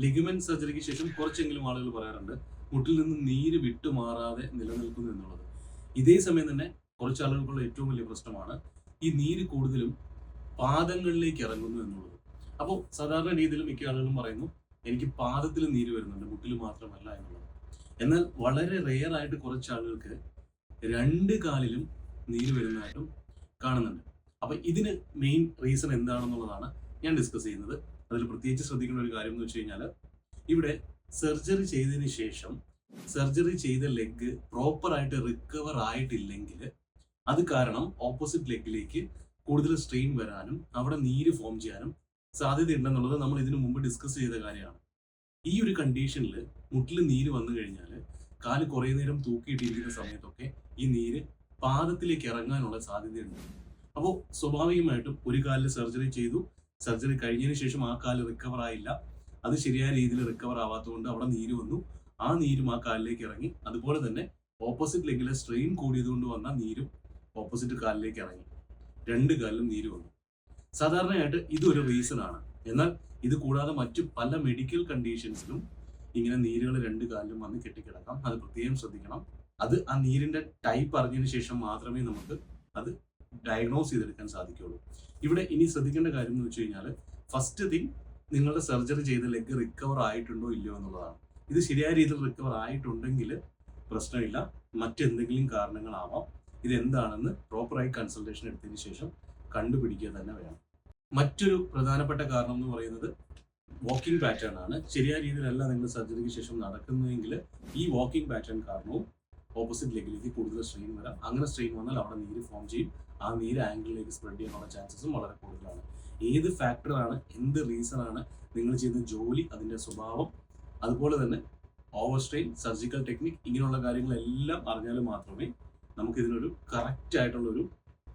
Ligament സർജറിക്ക് ശേഷം കുറച്ചെങ്കിലും ആളുകൾ പറയാറുണ്ട് മുട്ടിൽ നിന്ന് നീര് വിട്ടുമാറാതെ നിലനിൽക്കുന്നു എന്നുള്ളത്. ഇതേ സമയം തന്നെ കുറച്ച് ആളുകൾക്കുള്ള ഏറ്റവും വലിയ പ്രശ്നമാണ് ഈ നീര് കൂടുതലും പാദങ്ങളിലേക്ക് ഇറങ്ങുന്നു എന്നുള്ളത്. അപ്പോൾ സാധാരണ രീതിയിൽ മിക്ക ആളുകളും പറയുന്നു എനിക്ക് പാദത്തിൽ നീര് വരുന്നുണ്ട് മുട്ടിൽ മാത്രമല്ല എന്നുള്ളത്. എന്നാൽ വളരെ റെയർ ആയിട്ട് കുറച്ച് ആളുകൾക്ക് രണ്ട് കാലിലും നീര് വരുന്നതായിട്ടും കാണുന്നുണ്ട്. അപ്പൊ ഇതിന് മെയിൻ റീസൺ എന്താണെന്നുള്ളതാണ് ഞാൻ ഡിസ്കസ് ചെയ്യുന്നത്. അതിൽ പ്രത്യേകിച്ച് ശ്രദ്ധിക്കേണ്ട ഒരു കാര്യം എന്ന് വെച്ച് കഴിഞ്ഞാൽ ഇവിടെ സർജറി ചെയ്തതിന് ശേഷം സർജറി ചെയ്ത ലെഗ് പ്രോപ്പർ ആയിട്ട് റിക്കവർ ആയിട്ടില്ലെങ്കിൽ അത് കാരണം ഓപ്പോസിറ്റ് ലെഗിലേക്ക് കൂടുതൽ സ്ട്രെയിൻ വരാനും അവിടെ നീര് ഫോം ചെയ്യാനും സാധ്യതയുണ്ടെന്നുള്ളത് നമ്മൾ ഇതിനു മുമ്പ് ഡിസ്കസ് ചെയ്ത കാര്യമാണ്. ഈ ഒരു കണ്ടീഷനിൽ മുട്ടിൽ നീര് വന്നു കഴിഞ്ഞാൽ കാൽ കുറേ നേരം തൂക്കിയിട്ടിരിക്കുന്ന സമയത്തൊക്കെ ഈ നീര് പാദത്തിലേക്ക് ഇറങ്ങാനുള്ള സാധ്യതയുണ്ട്. അപ്പോൾ സ്വാഭാവികമായിട്ടും ഒരു കാലിൽ സർജറി ചെയ്തു സർജറി കഴിഞ്ഞതിന് ശേഷം ആ കാൽ റിക്കവർ ആയില്ല. അത് ശരിയായ രീതിയിൽ റിക്കവർ ആവാത്തതുകൊണ്ട് അവിടെ നീര് വന്നു. ആ നീരും ആ കാലിലേക്ക് ഇറങ്ങി. അതുപോലെ തന്നെ ഓപ്പോസിറ്റ് ലെഗിലെ സ്ട്രെയിൻ കൂടിയതുകൊണ്ട് വന്ന നീരും ഓപ്പോസിറ്റ് കാലിലേക്ക് ഇറങ്ങി. രണ്ട് കാലിലും നീര് വന്നു. സാധാരണയായിട്ട് ഇതൊരു റീസൺ ആണ്. എന്നാൽ ഇത് കൂടാതെ മറ്റു പല മെഡിക്കൽ കണ്ടീഷൻസിലും ഇങ്ങനെ നീരുകൾ രണ്ട് കാലിലും വന്ന് കെട്ടിക്കിടക്കാം. അത് പ്രത്യേകം ശ്രദ്ധിക്കണം. അത് ആ നീരിന്റെ ടൈപ്പ് അറിഞ്ഞതിന് ശേഷം മാത്രമേ നമുക്ക് അത് ഡയഗ്നോസ് ചെയ്തെടുക്കാൻ സാധിക്കുള്ളൂ. ഇവിടെ ഇനി ശ്രദ്ധിക്കേണ്ട കാര്യം എന്ന് വെച്ച് കഴിഞ്ഞാൽ ഫസ്റ്റ് തിങ് നിങ്ങളുടെ സർജറി ചെയ്ത ലെഗ് റിക്കവർ ആയിട്ടുണ്ടോ ഇല്ലയോ എന്നുള്ളതാണ്. ഇത് ശരിയായ രീതിയിൽ റിക്കവർ ആയിട്ടുണ്ടെങ്കിൽ പ്രശ്നമില്ല. മറ്റെന്തെങ്കിലും കാരണങ്ങളാവാം. ഇതെന്താണെന്ന് പ്രോപ്പറായി കൺസൾട്ടേഷൻ എടുത്തതിന് ശേഷം കണ്ടുപിടിക്കുക തന്നെ വേണം. മറ്റൊരു പ്രധാനപ്പെട്ട കാരണം എന്ന് പറയുന്നത് വാക്കിംഗ് പാറ്റേൺ ആണ്. ശരിയായ രീതിയിലല്ല നിങ്ങൾ സർജറിക്ക് ശേഷം നടക്കുന്നതെങ്കിൽ ഈ വാക്കിംഗ് പാറ്റേൺ കാരണവും ഓപ്പോസിറ്റ് ലെഗിലേക്ക് കൂടുതൽ സ്ട്രെയിൻ വരാം. അങ്ങനെ സ്ട്രെയിൻ വന്നാൽ അവിടെ നീര് ഫോം ചെയ്യും. ആ നീര് ആംഗിളിലേക്ക് സ്പ്രെഡ് ചെയ്യാനുള്ള ചാൻസസും വളരെ കൂടുതലാണ്. ഏത് ഫാക്ടറാണ് എന്ത് റീസൺ ആണ് നിങ്ങൾ ചെയ്യുന്ന ജോലി അതിന്റെ സ്വഭാവം അതുപോലെ തന്നെ ഓവർ സ്ട്രെയിൻ സർജിക്കൽ ടെക്നിക് ഇങ്ങനെയുള്ള കാര്യങ്ങളെല്ലാം അറിഞ്ഞാൽ മാത്രമേ നമുക്ക് ഇതിനൊരു കറക്റ്റ് ആയിട്ടുള്ള ഒരു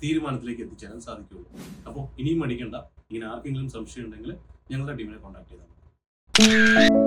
തീരുമാനത്തിലേക്ക് എത്തിച്ചേരാൻ സാധിക്കുകയുള്ളൂ. അപ്പോൾ ഇനിയും മടിക്കേണ്ട ഇങ്ങനെ ആർക്കെങ്കിലും സംശയം ഉണ്ടെങ്കിൽ ഞങ്ങളുടെ ടീമിനെ കോൺടാക്ട് ചെയ്താൽ